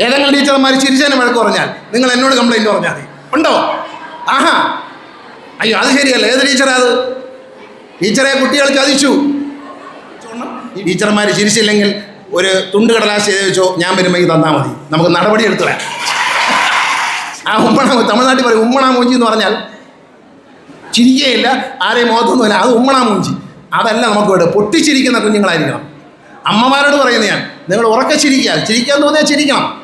ഏതെങ്കിലും ടീച്ചർമാർ ചിരിച്ചതിന് വഴക്ക് പറഞ്ഞാൽ നിങ്ങൾ എന്നോട് കംപ്ലൈന്റ് പറഞ്ഞാൽ മതി. ഉണ്ടോ? ആഹാ. അയ്യോ അത് ശരിയല്ല. ഏത് ടീച്ചറാ അത്? ടീച്ചറെ കുട്ടികൾ ചതിച്ചു ടീച്ചർമാർ ചിരിച്ചില്ലെങ്കിൽ ഒരു തുണ്ട് കടലാശ ചെയ്ത് വെച്ചോ ഞാൻ വരുമ്പോൾ തന്നാൽ മതി. നമുക്ക് നടപടി എടുത്തു വരാം. ആ ഉമ്മണ തമിഴ്നാട്ടിൽ പറയും ഉമ്മണ മൂഞ്ചി എന്ന് പറഞ്ഞാൽ ചിരിക്കുകയില്ല ആരെയും മുഖത്തൊന്നുമില്ല അത് ഉമ്മണ മൂഞ്ചി അതല്ല നമുക്ക് വേണ്ട പൊട്ടിച്ചിരിക്കുന്ന കുഞ്ഞുങ്ങളായിരിക്കണം. അമ്മമാരോട് പറയുന്നത് ഞാൻ. നിങ്ങൾ ഉറക്കെ ചിരിക്കുക. ചിരിക്കാൻ തോന്നിയാൽ ചിരിക്കണം.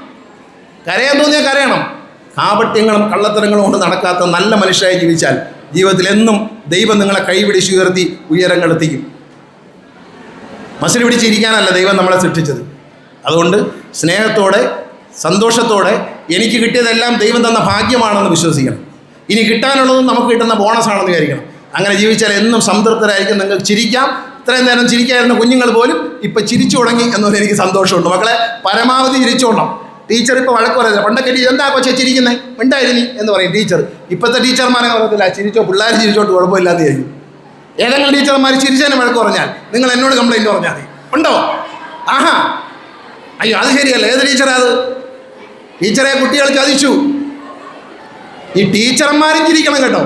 കരയാൻ തോന്നിയാൽ കരയണം. കാപട്യങ്ങളും കള്ളത്തരങ്ങളും കൊണ്ട് നടക്കാത്ത നല്ല മനുഷ്യരായി ജീവിച്ചാൽ ജീവിതത്തിൽ എന്നും ദൈവം നിങ്ങളെ കൈപിടിച്ച് ഉയർത്തി ഉയരങ്ങളെത്തിക്കും മസിൽ പിടിച്ചിരിക്കാനല്ല ദൈവം നമ്മളെ സൃഷ്ടിച്ചത്. അതുകൊണ്ട് സ്നേഹത്തോടെ സന്തോഷത്തോടെ എനിക്ക് കിട്ടിയതെല്ലാം ദൈവം തന്ന ഭാഗ്യമാണെന്ന് വിശ്വസിക്കണം. ഇനി കിട്ടാനുള്ളതും നമുക്ക് കിട്ടുന്ന ബോണസാണെന്ന് വിചാരിക്കണം. അങ്ങനെ ജീവിച്ചാൽ എന്നും സംതൃപ്തരായിരിക്കും. നിങ്ങൾക്ക് ചിരിക്കാം. ഇത്രയും നേരം ചിരിക്കായിരുന്ന കുഞ്ഞുങ്ങൾ പോലും ഇപ്പം ചിരിച്ചു തുടങ്ങി എന്നൊരു എനിക്ക് സന്തോഷമുണ്ട്. മക്കളെ പരമാവധി ചിരിച്ചോണം. ടീച്ചർ ഇപ്പോൾ വഴക്ക് പറയുന്നില്ല. പണ്ടൊക്കെ ടീച്ചർ എന്താ കൊച്ചെ ചിരിക്കുന്നത് മിണ്ടായിരുന്നു എന്ന് പറയും ടീച്ചർ. ഇപ്പോഴത്തെ ടീച്ചർമാരെ പറയത്തില്ല ചിരിച്ചോ പിള്ളേർ ചിരിച്ചോട്ട് കുഴപ്പമില്ലാതെ ആയിരിക്കും ഏതെങ്കിലും ടീച്ചർമാർ ചിരിച്ചതിന് വഴക്ക് പറഞ്ഞാൽ നിങ്ങൾ എന്നോട് കംപ്ലൈന്റ് പറഞ്ഞാൽ മതി. ഉണ്ടോ? ആഹാ. അയ്യോ അത് ശരിയല്ല. ഏത് ടീച്ചറാ അത്? ടീച്ചറെ കുട്ടികൾ ചതിച്ചു. ഈ ടീച്ചർമാരും ചിരിക്കണം കേട്ടോ.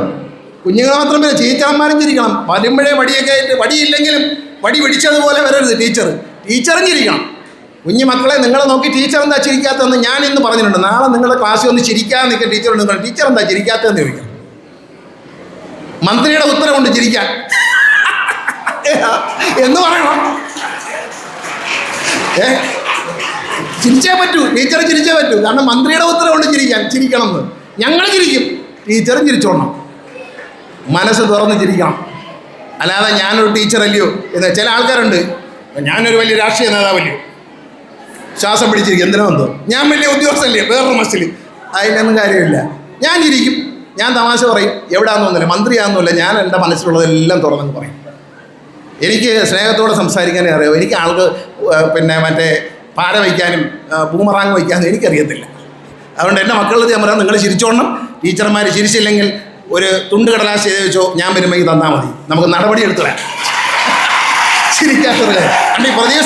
കുഞ്ഞുങ്ങൾ മാത്രമല്ല ടീച്ചർമാരും ചിരിക്കണം. വരുമ്പോഴേ വടിയൊക്കെ ആയിട്ട് വടിയില്ലെങ്കിലും വടി പിടിച്ചതുപോലെ വരരുത് ടീച്ചർ ടീച്ചറും ചിരിക്കണം. കുഞ്ഞു മക്കളെ നിങ്ങളെ നോക്കി ടീച്ചർ എന്താ ചിരിക്കാത്തതെന്ന് ഞാൻ ഇന്ന് പറഞ്ഞിട്ടുണ്ട്. നാളെ നിങ്ങളുടെ ക്ലാസ്സിൽ ഒന്ന് ചിരിക്കാൻ നിൽക്കുക ടീച്ചർ നിങ്ങൾ ടീച്ചർ എന്താ ചിരിക്കാത്തതെന്ന് ചോദിക്കാം. മന്ത്രിയുടെ ഉത്തരവുണ്ട് ചിരിക്കാൻ എന്ന് പറയണം. ഏ? ചിരിച്ചേ പറ്റൂ. ടീച്ചർ ചിരിച്ചേ പറ്റൂ. കാരണം മന്ത്രിയുടെ ഉത്തരവുണ്ട് ചിരിക്കാൻ ചിരിക്കണം എന്ന്. ഞങ്ങൾ ചിരിക്കും. ടീച്ചറും ചിരിച്ചോണം. മനസ്സ് തുറന്ന് ചിരിക്കണം. അല്ലാതെ ഞാനൊരു ടീച്ചറല്ലയോ എന്ന് ചില ആൾക്കാരുണ്ട്. ഞാനൊരു വലിയ രാഷ്ട്രീയ നേതാവല്ലയോ ശ്വാസം പിടിച്ചിരിക്കും. എന്തിനാ എന്തോ? ഞാൻ വലിയ ഉദ്യോഗസ്ഥല്ലേ വേറൊരു മസ്റ്റിൽ അതിനൊന്നും കാര്യമില്ല. ഞാൻ ഇരിക്കും ഞാൻ തമാശ പറയും. എവിടെയാണെന്നൊന്നുമില്ല മന്ത്രിയാണെന്നില്ല ഞാൻ എന്റെ മനസ്സിലുള്ളതെല്ലാം തുറന്നു പറയും. എനിക്ക് സ്നേഹത്തോടെ സംസാരിക്കാനേ അറിയാം. എനിക്ക് ആൾക്ക് പിന്നെ മറ്റേ പാര വയ്ക്കാനും ബൂമറാങ് വയ്ക്കാനും എനിക്കറിയത്തില്ല. അതുകൊണ്ട് എന്റെ മക്കളുടെ ഞാൻ പറയാം നിങ്ങൾ ചിരിച്ചോണം. ടീച്ചർമാർ ചിരിച്ചില്ലെങ്കിൽ ഒരു തുണ്ട് കടലാസ് ചെയ്ത് വെച്ചോ. ഞാൻ വരുമ്പോൾ തന്നാൽ മതി. നമുക്ക് നടപടി എടുത്തു വരാം. ചിരിക്കാത്തത് അണ്ട് ഈ പ്രദീപ്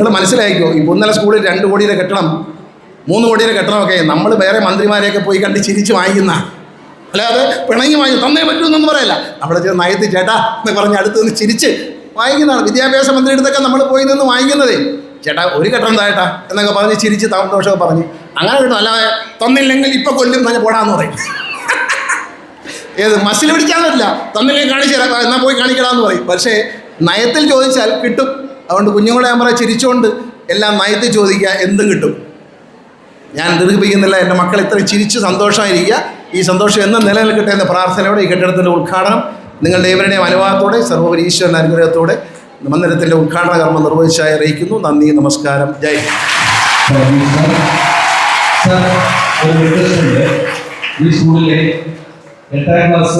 നിങ്ങൾ മനസ്സിലായിക്കോ? ഈ പുന്നല സ്കൂളിൽ രണ്ട് കോടിയുടെ കെട്ടണം മൂന്ന് കോടിയുടെ കെട്ടണമൊക്കെ നമ്മൾ വേറെ മന്ത്രിമാരെയൊക്കെ പോയി കണ്ട് ചിരിച്ച് വാങ്ങിക്കുന്ന അല്ലാതെ പിണങ്ങി വാങ്ങി തന്നേ പറ്റുമെന്നൊന്നും പറയല്ല. നമ്മുടെ ചെന്ന് നയത്തി ചേട്ടാ എന്ന് പറഞ്ഞ് അടുത്ത് നിന്ന് ചിരിച്ച് വാങ്ങിക്കുന്നതാണ് വിദ്യാഭ്യാസ മന്ത്രി അടുത്തൊക്കെ നമ്മൾ പോയി നിന്ന് വാങ്ങിക്കുന്നതേ ചേട്ടാ ഒരു കെട്ടണം താഴേട്ടാ എന്നൊക്കെ പറഞ്ഞ് ചിരിച്ച് താമസമൊക്കെ പറഞ്ഞ്. അങ്ങനെ കിട്ടും അല്ലാതെ തന്നില്ലെങ്കിൽ ഇപ്പം കൊല്ലും തന്നെ പോടാന്ന് പറയും. ഏത് മസിൽ പിടിക്കാൻ പറ്റില്ല. തന്നില്ലെങ്കിൽ കാണിച്ചു തരാം എന്നാൽ പോയി കാണിക്കടാന്ന് പറയും. പക്ഷേ നയത്തിൽ ചോദിച്ചാൽ കിട്ടും. അതുകൊണ്ട് കുഞ്ഞുങ്ങളെ ഞാൻ പറയാം ചിരിച്ചുകൊണ്ട് എല്ലാം നയത്തിൽ ചോദിക്കുക എന്ത് കിട്ടും. ഞാൻ ദീർഘിപ്പിക്കുന്നില്ല എന്റെ മക്കൾ ഇത്രയും ചിരിച്ച് സന്തോഷമായിരിക്കുക. ഈ സന്തോഷം എന്നും നിലനിൽക്കട്ടെ എന്ന പ്രാർത്ഥനയോടെ ഈ കെട്ടിടത്തിന്റെ ഉദ്ഘാടനം നിങ്ങളുടെ ഏവരുടെയും അനുവാദത്തോടെ സർവോപരി ഈശ്വരന്റെ അനുഗ്രഹത്തോടെ മന്ദിരത്തിന്റെ ഉദ്ഘാടന കർമ്മം നിർവഹിച്ചായി അറിയിക്കുന്നു. നന്ദി നമസ്കാരം. ജയ് ഈ സ്കൂളിലെ എട്ടാം ക്ലാസ്